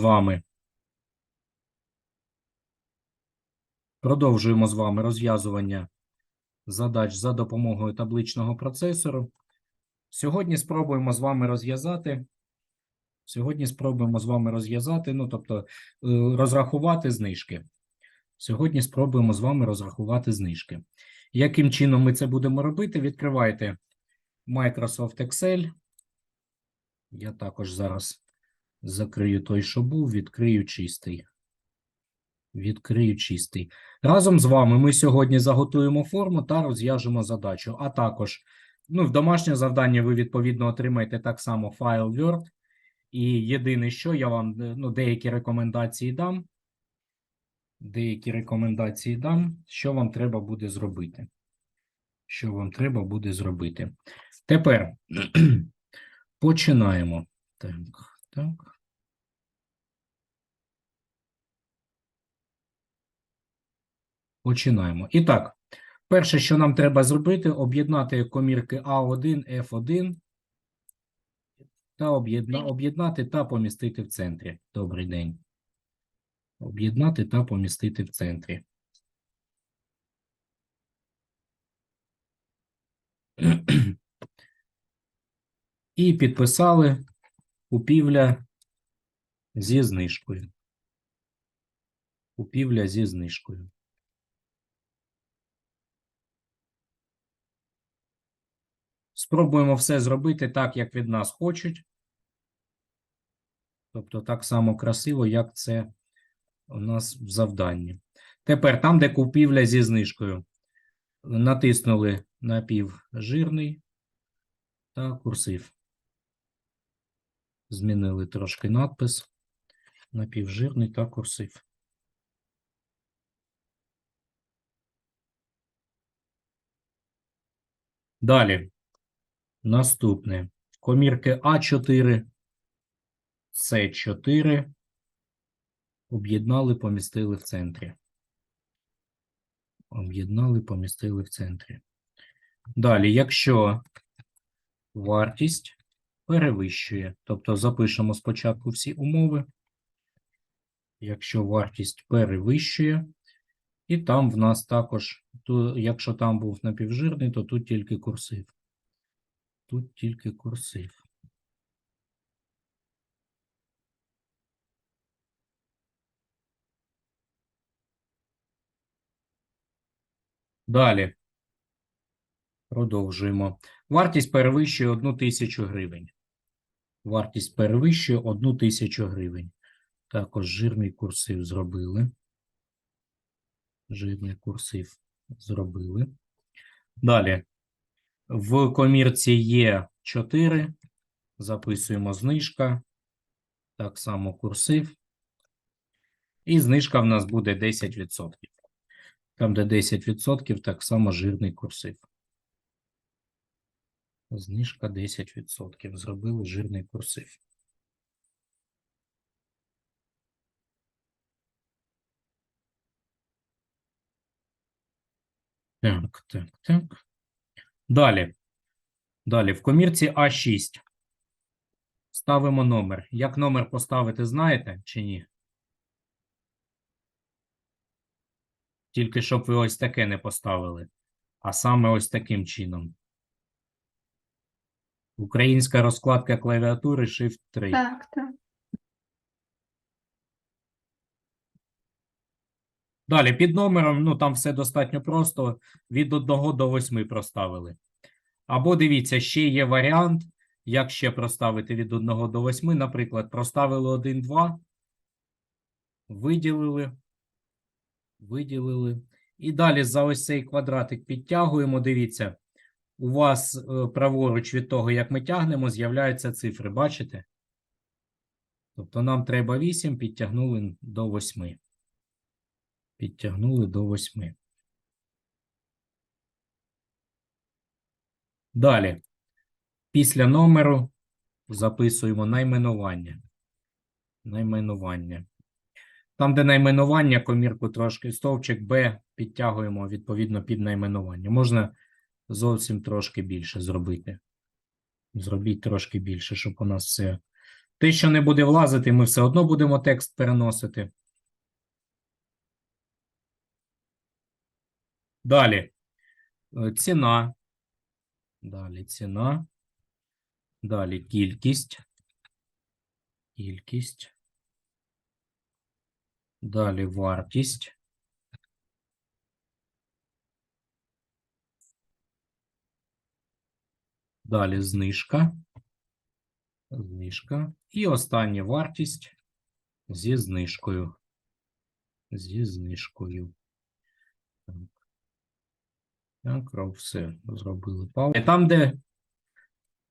вами. Продовжуємо з вами розв'язування задач за допомогою табличного процесору. Сьогодні спробуємо з вами розв'язати. Сьогодні спробуємо з вами розв'язати, ну тобто е, розрахувати знижки. Сьогодні спробуємо з вами розрахувати знижки. Яким чином ми це будемо робити? Відкривайте Microsoft Excel. Я також зараз закрию той, що був, відкрию чистий. Відкрию чистий. Разом з вами ми сьогодні заготуємо форму та розв'яжемо задачу. А також, ну, в домашнє завдання ви відповідно отримаєте так само файл Word. І єдине, що я вам ну, деякі рекомендації дам. Деякі рекомендації дам, що вам треба буде зробити. Що вам треба буде зробити. Тепер починаємо. Так, так. Починаємо. І так, перше, що нам треба зробити, об'єднати комірки А1, F1 та об'єдна, об'єднати та помістити в центрі. Добрий день. Об'єднати та помістити в центрі. І підписали купівля зі знижкою. Купівля зі знижкою. Спробуємо все зробити так, як від нас хочуть. Тобто так само красиво, як це у нас в завданні. Тепер там, де купівля зі знижкою, натиснули напівжирний та курсив. Змінили трошки надпис. Напівжирний та курсив. Далі. Наступне. Комірки А4, С4. Об'єднали, помістили в центрі. Об'єднали, помістили в центрі. Далі, якщо вартість перевищує, тобто запишемо спочатку всі умови. Якщо вартість перевищує, і там в нас також, то, якщо там був напівжирний, то тут тільки курсив. Тут тільки курсив. Далі. Продовжуємо. Вартість перевищує 1 тисячу гривень. Вартість перевищує 1 тисячу гривень. Також жирний курсив зробили. Жирний курсив зробили. Далі. В комірці є 4. Записуємо знижка. Так само курсив. І знижка в нас буде 10%. Там, де 10%, так само жирний курсив. Знижка 10%. Зробили жирний курсив. Так, так, так. Далі. Далі. В комірці А6. Ставимо номер. Як номер поставити, знаєте чи ні? Тільки щоб ви ось таке не поставили. А саме ось таким чином. Українська розкладка клавіатури Shift 3. Так, так. Далі, під номером, ну там все достатньо просто. Від 1 до 8 проставили. Або дивіться, ще є варіант, як ще проставити від 1 до 8. Наприклад, проставили 1, 2, виділили, виділили. І далі за ось цей квадратик підтягуємо. Дивіться, у вас е, праворуч від того, як ми тягнемо, з'являються цифри. Бачите? Тобто нам треба 8, підтягнули до 8. Підтягнули до 8. Далі. Після номеру записуємо найменування. Найменування. Там, де найменування, комірку трошки стовпчик Б підтягуємо відповідно під найменування. Можна зовсім трошки більше зробити. Зробіть трошки більше, щоб у нас все Те, що не буде влазити, ми все одно будемо текст переносити. Далі. Е, Ціна. Далі ціна. Далі кількість. Кількість. Далі вартість. Далі знижка. Знижка. І остання вартість зі знижкою. Зі знижкою. Так. Все, зробили паузу. Там, де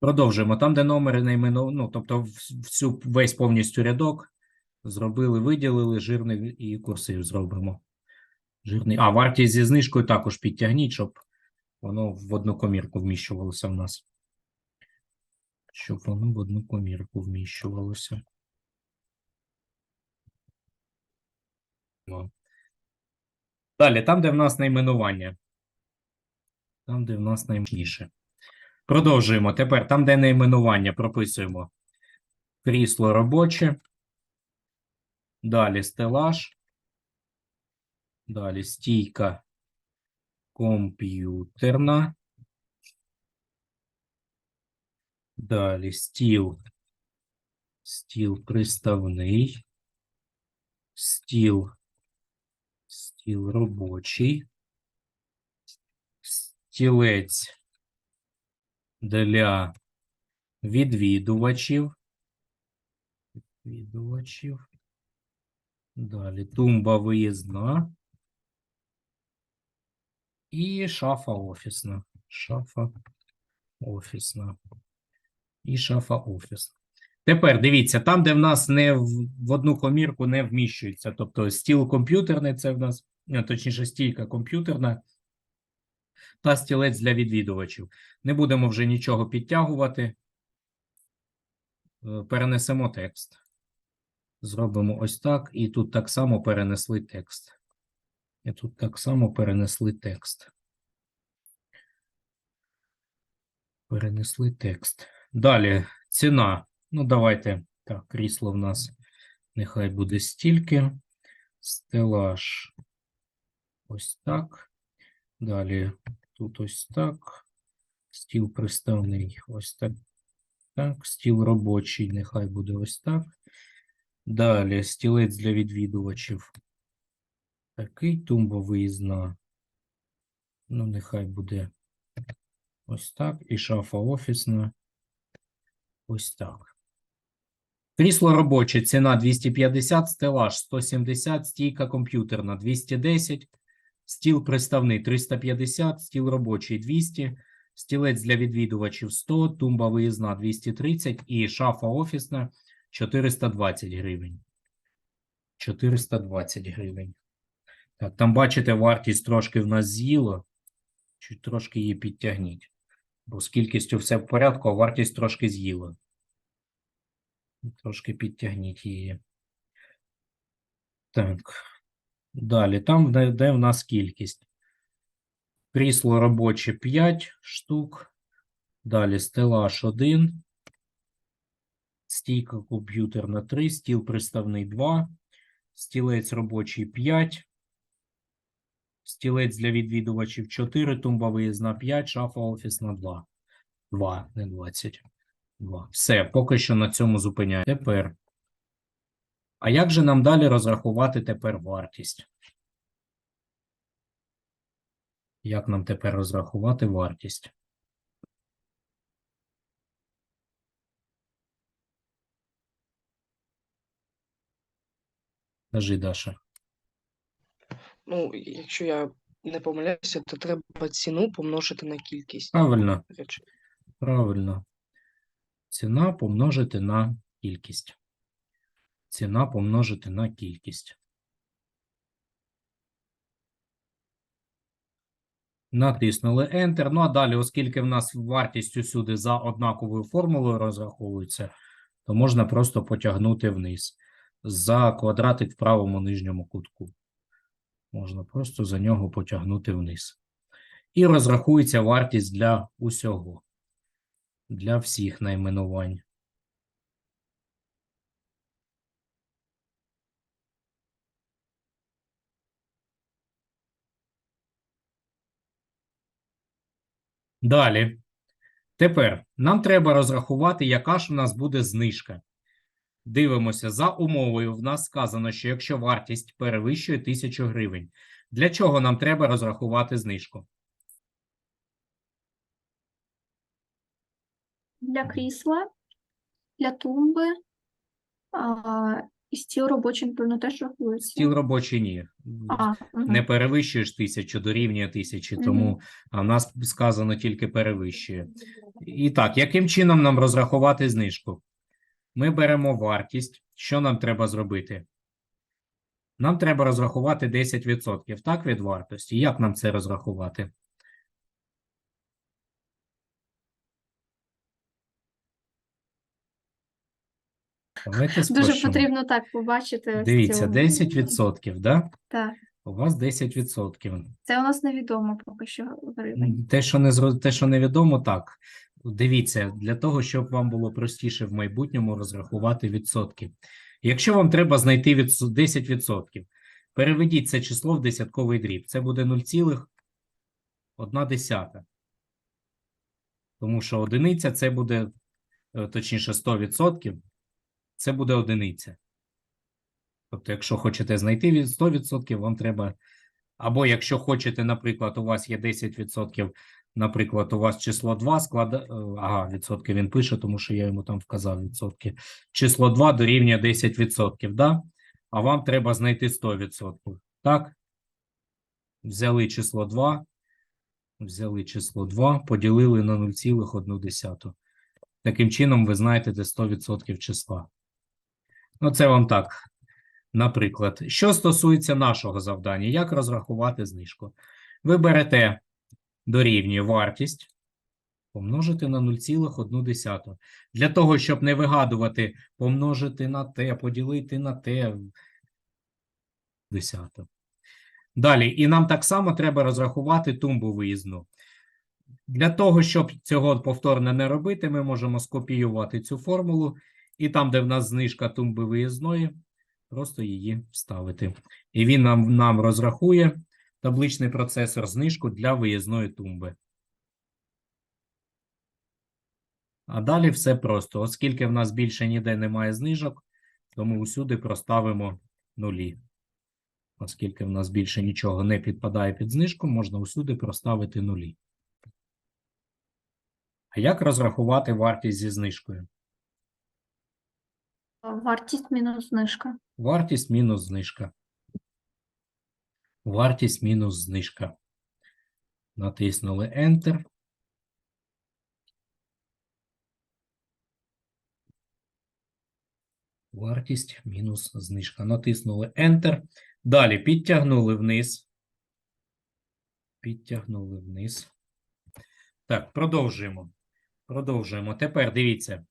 продовжуємо, там, де номери наймену, ну, тобто всю весь повністю рядок зробили, виділили, жирний і курсив зробимо. Жирний. А, вартість зі знижкою також підтягніть, щоб воно в одну комірку вміщувалося в нас. Щоб воно в одну комірку вміщувалося. Далі, там, де в нас найменування. Там, де в нас найменше. Продовжуємо. Тепер там, де найменування, прописуємо крісло робоче. Далі стелаж. Далі стійка комп'ютерна. Далі стіл. Стіл приставний. Стіл. Стіл робочий. Стілець для відвідувачів. Відвідувачів. Далі тумба виїзна. І шафа офісна. Шафа офісна. І шафа офісна. Тепер дивіться, там, де в нас не в, в одну комірку не вміщується. Тобто стіл комп'ютерний, це в нас, точніше, стійка комп'ютерна та стілець для відвідувачів. Не будемо вже нічого підтягувати. Е, Перенесемо текст. Зробимо ось так, і тут так само перенесли текст. І тут так само перенесли текст. Перенесли текст. Далі ціна. Ну, давайте. Так, крісло в нас нехай буде стільки. Стелаж. Ось так. Далі тут ось так. Стіл приставний ось так. Так, стіл робочий, нехай буде ось так. Далі стілець для відвідувачів. Такий тумба виїзна. Ну, нехай буде ось так. І шафа офісна. Ось так. Крісло робоче, ціна 250, стелаж 170, стійка комп'ютерна 210, стіл приставний 350, стіл робочий 200, стілець для відвідувачів 100, тумба виїзна 230 і шафа офісна 420 гривень. 420 гривень. Так, там бачите, вартість трошки в нас з'їла. Чуть трошки її підтягніть. Бо з кількістю все в порядку, а вартість трошки з'їла. Трошки підтягніть її. Так. Далі, там, де, де в нас кількість. Крісло робоче 5 штук. Далі стелаж 1. Стійка комп'ютерна 3, стіл приставний 2, стілець робочий 5, стілець для відвідувачів 4, тумба виїзна 5, шафа офісна 2. 2, не 20. 2. Все, поки що на цьому зупиняю. Тепер. А як же нам далі розрахувати тепер вартість? Як нам тепер розрахувати вартість? Кажи, Даша. Ну, якщо я не помиляюся, то треба ціну помножити на кількість Правильно. речей. Правильно. Ціна помножити на кількість. Ціна помножити на кількість. Натиснули Enter. Ну а далі, оскільки в нас вартість усюди за однаковою формулою розраховується, то можна просто потягнути вниз за квадратик в правому нижньому кутку. Можна просто за нього потягнути вниз. І розрахується вартість для усього, для всіх найменувань. Далі. Тепер нам треба розрахувати, яка ж у нас буде знижка. Дивимося, за умовою в нас сказано, що якщо вартість перевищує 1000 гривень, для чого нам треба розрахувати знижку? Для крісла, для тумби, а, і стіл робочий, напевно, теж рахується. Стіл робочий ні. А, мгм. Не перевищуєш 1000, дорівнює 1000, Мгм. тому а в нас сказано тільки перевищує. І так, яким чином нам розрахувати знижку? Ми беремо вартість. Що нам треба зробити? Нам треба розрахувати 10%, так, від вартості. Як нам це розрахувати? Давайте Дуже потрібно так побачити. Дивіться, 10%, да? Так, У вас 10%. це у нас невідомо поки що гривень. Те, що не те, що невідомо, так. Дивіться, для того, щоб вам було простіше в майбутньому розрахувати відсотки. Якщо вам треба знайти 10%, переведіть це число в десятковий дріб. Це буде 0,1. Тому що одиниця це буде, е, точніше, 100%, це буде одиниця. Тобто, якщо хочете знайти 100%, вам треба або якщо хочете, наприклад, у вас є 10%, наприклад, у вас число 2 склада... е, Ага, відсотки він пише, тому що я йому там вказав відсотки. Число 2 дорівнює 10%, да? А вам треба знайти 100%. Так? Взяли число 2, взяли число 2, поділили на 0,1. Таким чином, ви знаєте 100% числа. Ну, це вам так, Наприклад, що стосується нашого завдання, як розрахувати знижку? Ви берете дорівнює вартість, помножити на 0,1. Для того, щоб не вигадувати, помножити на те, поділити на те. Десято. Далі, і нам так само треба розрахувати тумбу виїзну. Для того, щоб цього повторно не робити, ми можемо скопіювати цю формулу, і там, де в нас знижка тумби виїзної, просто її вставити. І він нам, нам розрахує табличний процесор знижку для виїзної тумби. А далі все просто. Оскільки в нас більше ніде немає знижок, тому усюди проставимо нулі. Оскільки в нас більше нічого не підпадає під знижку, можна усюди проставити нулі. А як розрахувати вартість зі знижкою? Вартість мінус знижка. Вартість мінус знижка. Вартість мінус знижка. Натиснули Enter. Вартість мінус знижка. Натиснули Enter. Далі підтягнули вниз. Підтягнули вниз. Так, продовжуємо. Продовжуємо. Тепер дивіться.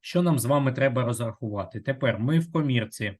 Що нам з вами треба розрахувати? Тепер ми в комірці.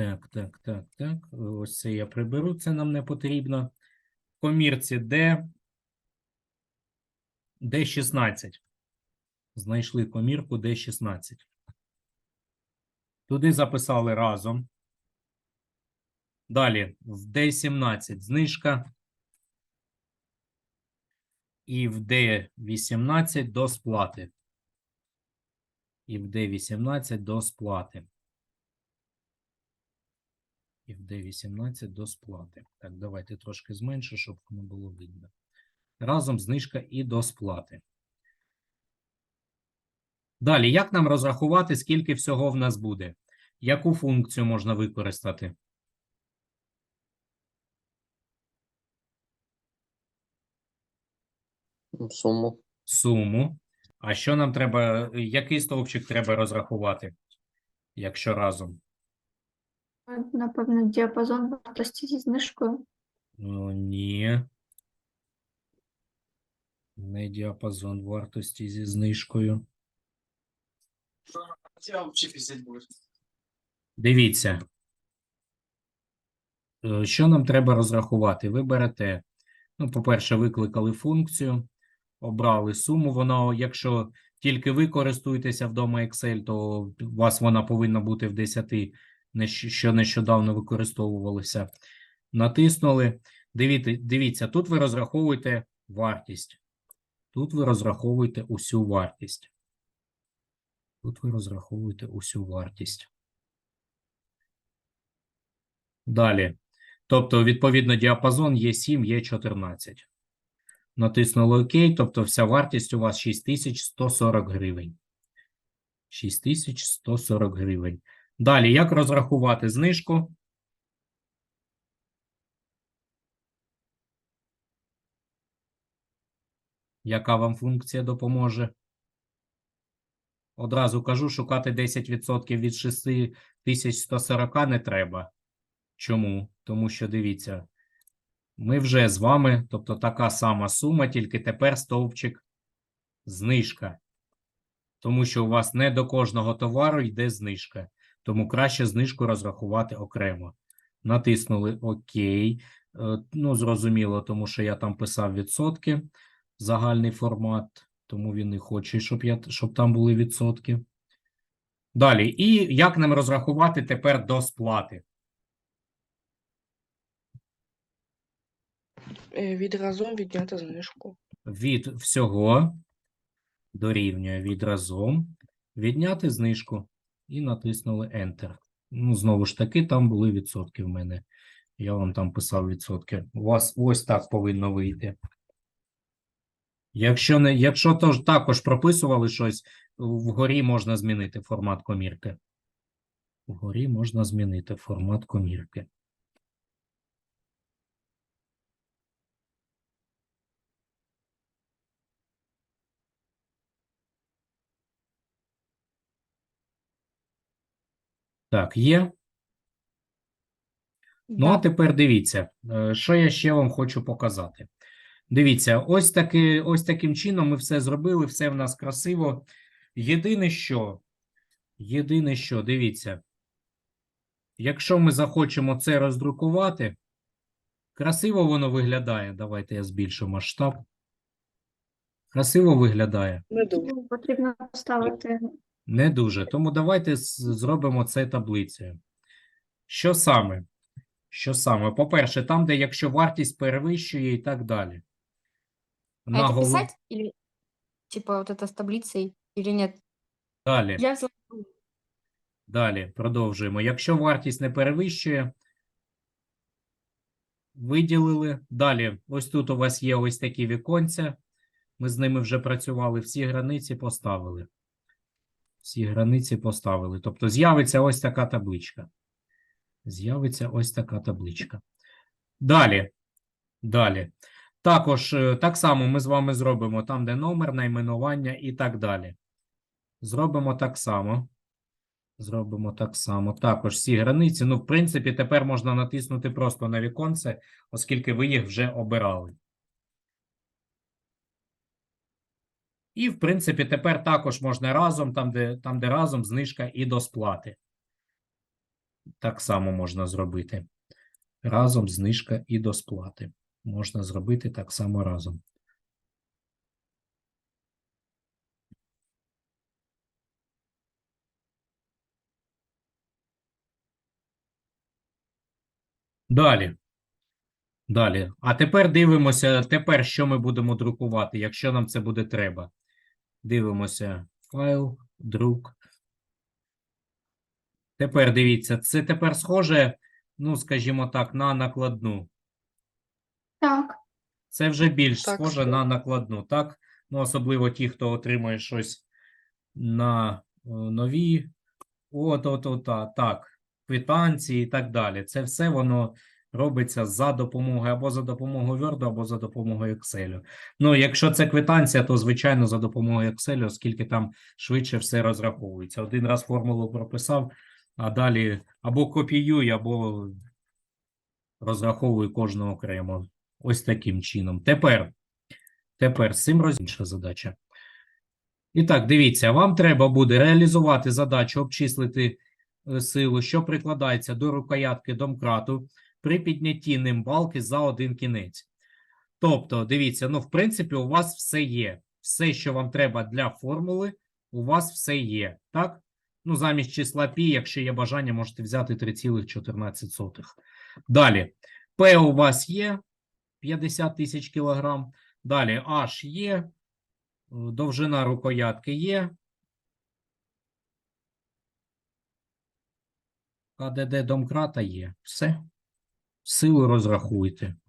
Так, так, так, так. Ось це я приберу, це нам не потрібно. В комірці D, D16. Знайшли комірку D16. Туди записали разом. Далі в D17 знижка. І в D18 до сплати і в D18 до сплати. І в D18 до сплати. Так, давайте трошки зменшу, щоб не було видно. Разом знижка і до сплати. Далі, як нам розрахувати, скільки всього в нас буде? Яку функцію можна використати? Суму. Суму. А що нам треба, який стовпчик треба розрахувати, якщо разом? Напевно, діапазон вартості зі знижкою. Ну, ні. Не діапазон вартості зі знижкою. Тебя вообще пиздеть будет. Дивіться. Е, Що нам треба розрахувати? Ви берете, ну, по-перше, викликали функцію, обрали суму. Вона, якщо тільки ви користуєтеся вдома Excel, то у вас вона повинна бути в 10, нещ- що нещодавно використовувалося. Натиснули. Дивіться, дивіться, тут ви розраховуєте вартість. Тут ви розраховуєте усю вартість. Тут ви розраховуєте усю вартість. Далі. Тобто, відповідно, діапазон є 7, є 14. Натиснули ОК, тобто вся вартість у вас 6140 гривень. 6140 гривень. Далі, як розрахувати знижку? Яка вам функція допоможе? Одразу кажу, шукати 10% від 6140 не треба. Чому? Тому що дивіться, ми вже з вами, тобто така сама сума, тільки тепер стовпчик знижка. Тому що у вас не до кожного товару йде знижка. Тому краще знижку розрахувати окремо. Натиснули ОК. Е, Ну, зрозуміло, тому що я там писав відсотки, загальний формат, тому він не хоче, щоб, я, щоб там були відсотки. Далі. І як нам розрахувати тепер до сплати? Е, Від разом відняти знижку. від всього дорівнює від разом відняти знижку і натиснули Enter. Ну, знову ж таки, там були відсотки в мене. Я вам там писав відсотки. У вас ось так повинно вийти. Якщо не, якщо тож також прописували щось, вгорі можна змінити формат комірки. Вгорі можна змінити формат комірки. Так, є. Ну, а тепер дивіться, е, що я ще вам хочу показати. Дивіться, ось таки, ось таким чином ми все зробили, все в нас красиво. Єдине що, єдине що, дивіться, якщо ми захочемо це роздрукувати, красиво воно виглядає. Давайте я збільшу масштаб. Красиво виглядає. Не дуже. Потрібно поставити Не дуже. Тому давайте зробимо це таблицею. Що саме? Що саме? По-перше, там, де якщо вартість перевищує і так далі. А На это голов- писать или типа вот это с таблицей или нет? Далі, Я далі, продовжуємо. Якщо вартість не перевищує, виділили. Далі, ось тут у вас є ось такі віконця. Ми з ними вже працювали, всі границі поставили. Всі границі поставили. Тобто з'явиться ось така табличка. З'явиться ось така табличка. Далі. Далі. Також е, так само ми з вами зробимо там, де номер, найменування і так далі. Зробимо так само. Зробимо так само. Також всі границі. Ну, в принципі, тепер можна натиснути просто на віконце, оскільки ви їх вже обирали. І, в принципі, тепер також можна разом, там, де, там, де разом знижка і до сплати. Так само можна зробити. Разом знижка і до сплати. Можна зробити так само разом. Далі. Далі. А тепер дивимося, тепер що ми будемо друкувати, якщо нам це буде треба. Дивимося файл, друк. Тепер дивіться, це тепер схоже, ну, скажімо так, на накладну. так. Це вже більш Так, схоже схоже. на накладну, так? Ну, особливо ті, хто отримує щось на е, нові, от, от, от, а, так, квитанції і так далі. Це все воно робиться за допомогою або за допомогою Word, або за допомогою Excel. Ну, якщо це квитанція, то звичайно за допомогою Excel, оскільки там швидше все розраховується. Один раз формулу прописав, а далі або копіюй, або розраховуй кожного окремо. Ось таким чином. Тепер, тепер з цим роз... інша задача. І так, дивіться, вам треба буде реалізувати задачу обчислити е, силу, що прикладається до рукоятки домкрату при піднятті ним балки за один кінець. Тобто, дивіться, ну, в принципі, у вас все є. Все, що вам треба для формули, у вас все є. Так? Ну, замість числа π, якщо є бажання, можете взяти 3,14. Далі. П у вас є 50 тисяч кілограм. Далі H є, е, довжина рукоятки є. КДД домкрата є. Все. Силу розрахуйте.